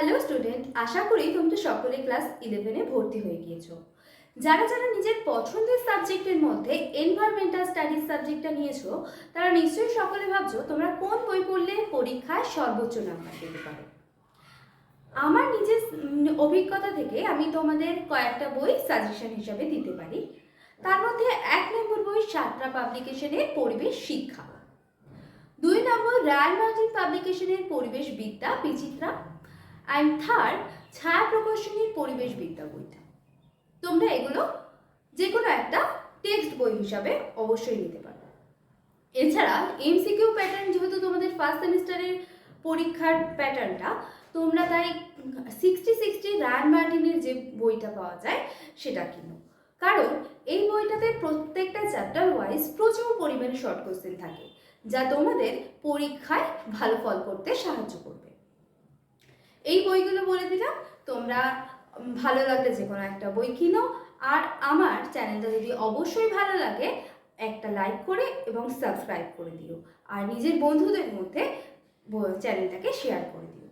Hello student আশা করি তোমরা সকলে ক্লাস ইলেভেনে ভর্তি হয়ে গিয়েছো। যারা যারা নিজের পছন্দের সাবজেক্টের মধ্যে এনভায়রনমেন্টাল স্টাডিজ সাবজেক্টটা নিয়েছো, তারা নিশ্চয়ই সকলে ভাবছ তোমরা কোন বই পড়লে পরীক্ষায় সর্বোচ্চ নাম্বার পেতে পারো। আমার নিজের অভিজ্ঞতা থেকে আমি তোমাদের কয়েকটা বই সাজেশন হিসাবে দিতে পারি। তার মধ্যে এক নম্বর বই সাতরা পাবলিকেশনের পরিবেশ শিক্ষা। দুই নম্বর রায়াল মার্টিন পাবলিকেশনের পরিবেশ বিদ্যা, বিচিত্রা অ্যান্ড থার্ড ছায়া প্রকাশনীর পরিবেশ বিদ্যা বইটা। তোমরা এগুলো যে কোনো একটা টেক্সট বই হিসাবে অবশ্যই নিতে পারো। এছাড়া এমসিকিউ প্যাটার্ন যেহেতু তোমাদের ফার্স্ট সেমিস্টারের পরীক্ষার প্যাটার্নটা তোমরা তাই সিক্সটি সিক্সটি রায়ান মার্টিনের যে বইটা পাওয়া যায়, সেটা কিনো। কারণ এই বইটাতে প্রত্যেকটা চ্যাপ্টার ওয়াইজ প্রচুর পরিমাণে শর্ট কোশ্চেন থাকে, যা তোমাদের পরীক্ষায় ভালো ফল করতে সাহায্য করবে। এই বইগুলো বলে দিলাম। তোমরা ভালো লাগলে যে কোনো একটা বই কিনো। আর আমার চ্যানেলটা যদি অবশ্যই ভালো লাগে, একটা লাইক করে এবং সাবস্ক্রাইব করে দিও। আর নিজের বন্ধুদের মধ্যে চ্যানেলটাকে শেয়ার করে দিও।